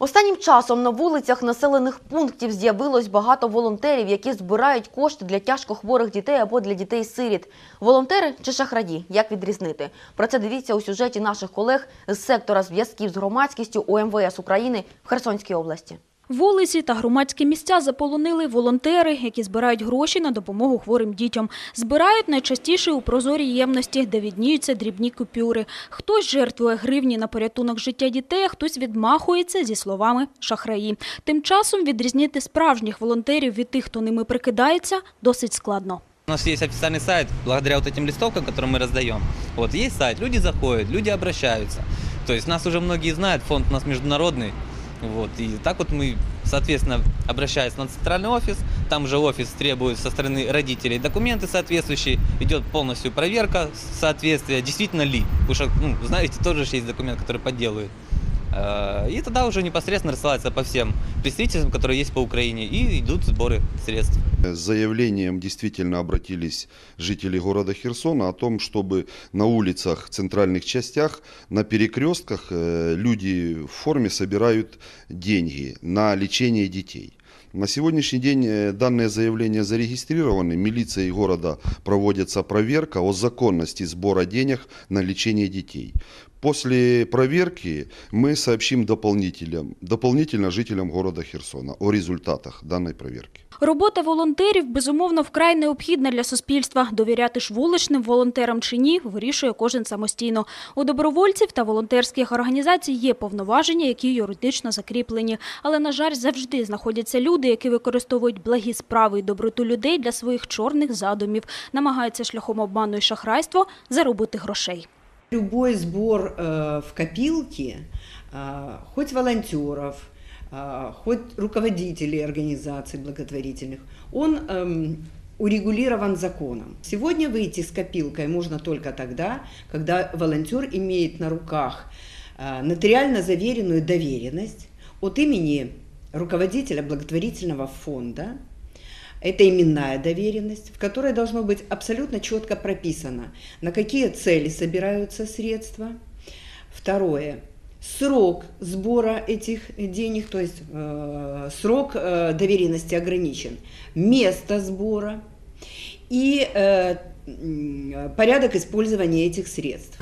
Останнім часом на вулицях населених пунктів з'явилось багато волонтерів, які збирають кошти для тяжкохворих дітей або для дітей-сиріт. Волонтери чи шахраді? Як відрізнити? Про це дивіться у сюжеті наших колег з сектора зв'язків з громадськістю ОМВС України в Херсонській області. Вулиці та громадські місця заполонили волонтери, які збирають гроші на допомогу хворим дітям. Збирають найчастіше у прозорій ємності, де відніються дрібні купюри. Хтось жертвує гривні на порятунок життя дітей, а хтось відмахується зі словами «шахраї». Тим часом відрізнити справжніх волонтерів від тих, хто ними прикидається, досить складно. У нас есть официальный сайт, благодаря вот этим листовкам, которые мы раздаем. Вот есть сайт, люди заходят, люди обращаются. То есть нас уже многие знают, фонд у нас международный. Вот, и так вот мы, соответственно, обращаясь на центральный офис, там же офис требует со стороны родителей документы соответствующие, идет полностью проверка соответствия, действительно ли. Потому что, ну, знаете, тоже же есть документ, который подделывает. Э, И тогда уже непосредственно рассылается по всем представительствам, которые есть по Украине, и идут сборы средств. С заявлением действительно обратились жители города Херсона о том, чтобы на улицах, центральных частях, на перекрестках э, люди в форме собирают деньги на лечение детей. На сегодняшний день э, данные заявления зарегистрированы. Милицией города проводится проверка о законности сбора денег на лечение детей. После проверки мы сообщим дополнителям, дополнительно жителям города Херсона о результатах данной проверки. Робота волонтерів, безумовно, вкрай необхідна для суспільства. Довіряти ж вуличним волонтерам чи ні, вирішує кожен самостійно. У добровольців та волонтерських організацій є повноваження, які юридично закріплені. Але, на жаль, завжди знаходяться люди, які використовують благі справи і доброту людей для своїх чорних задумів, намагаються шляхом обману і шахрайства заробити грошей. Любой сбор э, в копилки, э, хоть волонтеров, э, хоть руководителей организаций благотворительных, он эм, урегулирован законом. Сегодня выйти с копилкой можно только тогда, когда волонтер имеет на руках э, нотариально заверенную доверенность от имени руководителя благотворительного фонда, это именная доверенность, в которой должно быть абсолютно четко прописано, на какие цели собираются средства. Второе. Срок сбора этих денег, то есть э, срок э, доверенности ограничен. Место сбора и э, м, порядок использования этих средств.